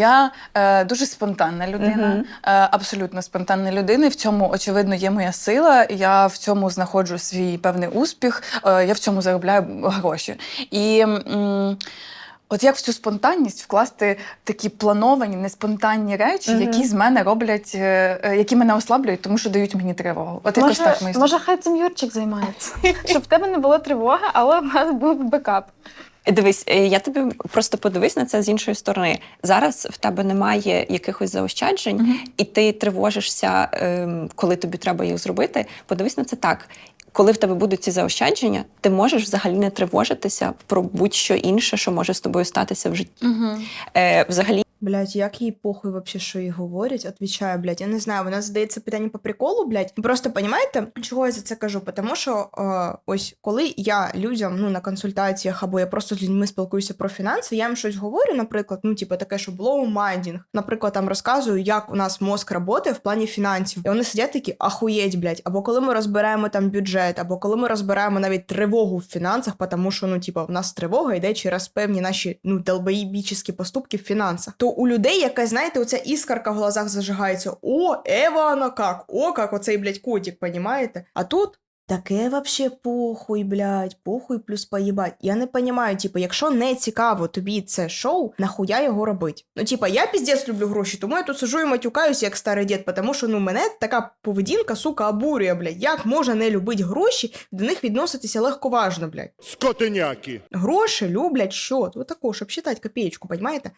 Я е, дуже спонтанна людина, Мгм. е, абсолютно спонтанна людина. І в цьому, очевидно, є моя сила. Я в цьому знаходжу свій певний успіх, е, я в цьому заробляю гроші. І м, от як в цю спонтанність вкласти такі плановані, неспонтанні речі, Мгм. які з мене роблять, е, е, які мене ослаблюють, тому що дають мені тривогу. От якось так ми може, хай цим Юрчик займається, щоб в тебе не було тривоги, але в нас був бекап. Дивись, е, я тобі просто подивись на це з іншої сторони. Зараз в тебе немає якихось заощаджень, Мгм. і ти тривожишся, ем, коли тобі треба їх зробити. Подивись на це так. Коли в тебе будуть ці заощадження, ти можеш взагалі не тривожитися про будь-що інше, що може з тобою статися в житті. Угу. Е, взагалі, Блять, як їй похуй вообще, що їй говорять, отвічаю, блять. Я не знаю, вона задається питання по приколу, блять. Просто понімаєте, чого я за це кажу? Тому що е, ось коли я людям ну на консультаціях або я просто з людьми спілкуюся про фінанси, я їм щось говорю, наприклад, ну типу таке, що блоу-майндінг. Наприклад, там розказую, як у нас мозк працює в плані фінансів. І вони сидять такі ахуєть, блять. Або коли ми розбираємо там бюджет, або коли ми розбираємо навіть тривогу в фінансах, тому що ну, типу, в нас тривога йде через певні наші ну долбоїбічні поступки в фінансах. У людей якась, знаєте, оця іскарка в глазах зажигається. О, Ева, вона как, о, как оцей, блядь, котик, понімаєте? А тут. Таке вообще похуй, блядь, похуй плюс поїбать. Я не понімаю, типу, якщо не цікаво тобі це шоу, нахуя його робить? Ну, типа, я піздець люблю гроші, тому я тут сижу і матюкаюся, як старий дід, тому що ну мене така поведінка, сука, обурює, блядь. Як можна не любити гроші, до них відноситися легковажно, блядь. Скотиняки. Гроші люблять що? Вот такого, щоб считати копеечку, понимаєте?